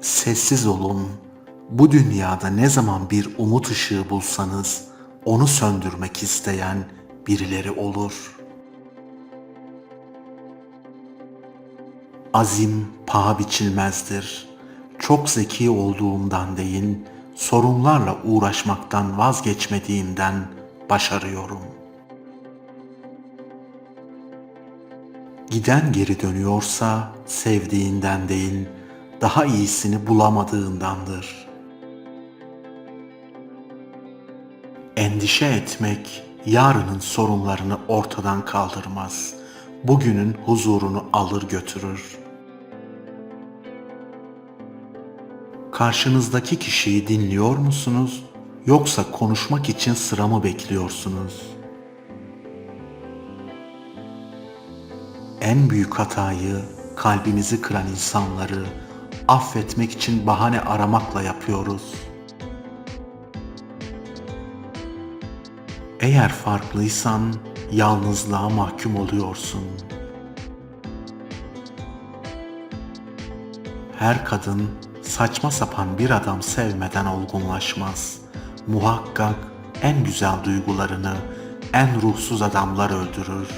Sessiz olun. Bu dünyada ne zaman bir umut ışığı bulsanız onu söndürmek isteyen birileri olur. Azim paha biçilmezdir. Çok zeki olduğumdan değil, sorunlarla uğraşmaktan vazgeçmediğimden başarıyorum. Giden geri dönüyorsa sevdiğinden değil, daha iyisini bulamadığındandır. Endişe etmek yarının sorunlarını ortadan kaldırmaz. Bugünün huzurunu alır götürür. Karşınızdaki kişiyi dinliyor musunuz yoksa konuşmak için sıra mı bekliyorsunuz? En büyük hatayı kalbimizi kıran insanları affetmek için bahane aramakla yapıyoruz. Eğer farklıysan yalnızlığa mahkum oluyorsun. Her kadın saçma sapan bir adam sevmeden olgunlaşmaz. Muhakkak en güzel duygularını en ruhsuz adamlar öldürür.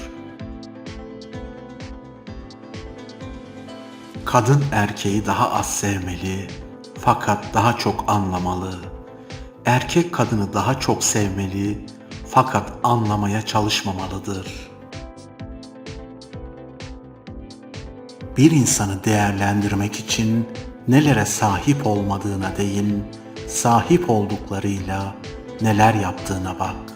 Kadın erkeği daha az sevmeli fakat daha çok anlamalı. Erkek kadını daha çok sevmeli fakat anlamaya çalışmamalıdır. Bir insanı değerlendirmek için nelere sahip olmadığına değil, sahip olduklarıyla neler yaptığına bak.